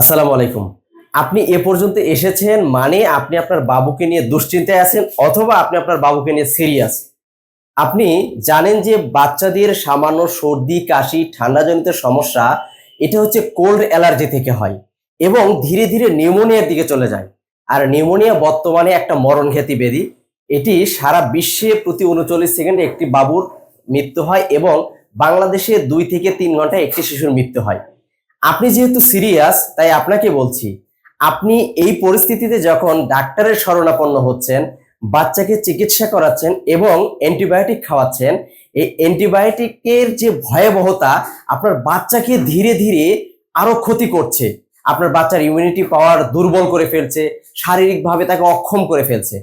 আসসালামু আলাইকুম। আপনি এ পর্যন্ত এসেছেন মানে আপনি আপনার বাবুকে নিয়ে দুশ্চিন্তায় আছেন অথবা আপনি আপনার বাবুকে নিয়ে সিরিয়াস। আপনি জানেন যে বাচ্চাদের সামান্য সর্দি, কাশি, ঠান্ডাজনিত সমস্যা, এটা হচ্ছে কোল্ড অ্যালার্জি থেকে হয় এবং ধীরে ধীরে নিউমোনিয়ার দিকে চলে যায়। আর নিউমোনিয়া বর্তমানে একটা মরণঘাতী ব্যাধি। এটি সারা বিশ্বে প্রতি উনচল্লিশ সেকেন্ডে একটি বাবুর মৃত্যু হয় এবং বাংলাদেশে দুই থেকে তিন ঘন্টায় একটি শিশুর মৃত্যু হয়। আপনি যেহেতু সিরিয়াস তাই আপনাকে বলছি, আপনি এই পরিস্থিতিতে যখন ডাক্তারের শরণাপন্ন হচ্ছেন, বাচ্চাকে চিকিৎসা করাচ্ছেন এবং অ্যান্টিবায়োটিক খাওয়াচ্ছেন, এই অ্যান্টিবায়োটিকের যে ভয়াবহতা, আপনার বাচ্চাকে ধীরে ধীরে আরও ক্ষতি করছে। আপনার বাচ্চার ইমিউনিটি পাওয়ার দুর্বল করে ফেলছে, শারীরিকভাবে তাকে অক্ষম করে ফেলছে।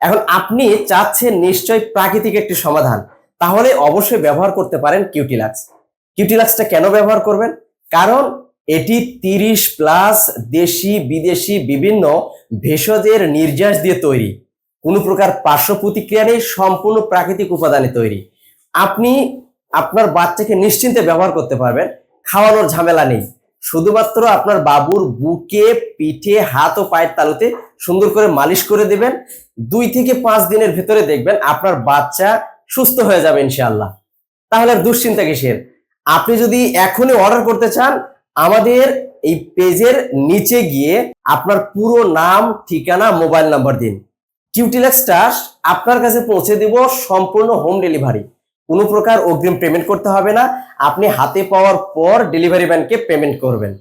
এখন আপনি চাচ্ছেন নিশ্চয় প্রাকৃতিক একটি সমাধান, তাহলে অবশ্যই ব্যবহার করতে পারেন কিউটিলাক্স কিউটিলাক্সটা কেন ব্যবহার করবেন? কারণ এটি তিরিশ প্লাস দেশি, বিদেশি, বিভিন্ন ভেষজের নির্যাস দিয়ে তৈরি। কোনো প্রকার পার্শ্ব প্রতিক্রিয়া নেই, সম্পূর্ণ প্রাকৃতিক উপাদানে তৈরি। আপনি আপনার বাচ্চাকে নিশ্চিন্তে ব্যবহার করতে পারবেন, খাওয়ানোর ঝামেলা নেই। শুধুমাত্র আপনার বাবুর বুকে, পিঠে, হাত ও পায়ের তালুতে সুন্দর করে মালিশ করে দেবেন। দুই থেকে পাঁচ দিনের ভেতরে দেখবেন আপনার বাচ্চা সুস্থ হয়ে যাবে ইনশাআল্লাহ। তাহলে দুশ্চিন্তা কিসের? আপনি যদি এখনই অর্ডার করতে চান, আমাদের এই পেজের নিচে গিয়ে আপনার পুরো নাম, ঠিকানা মোবাইল নাম্বার দিন। কিউটিলেক্সটা আপনার কাছে পৌঁছে দেব সম্পূর্ণ হোম ডেলিভারি কোনো প্রকার অগ্রিম পেমেন্ট করতে হবে না। আপনি হাতে পাওয়ার পর ডেলিভারি ম্যানকে পেমেন্ট করবেন।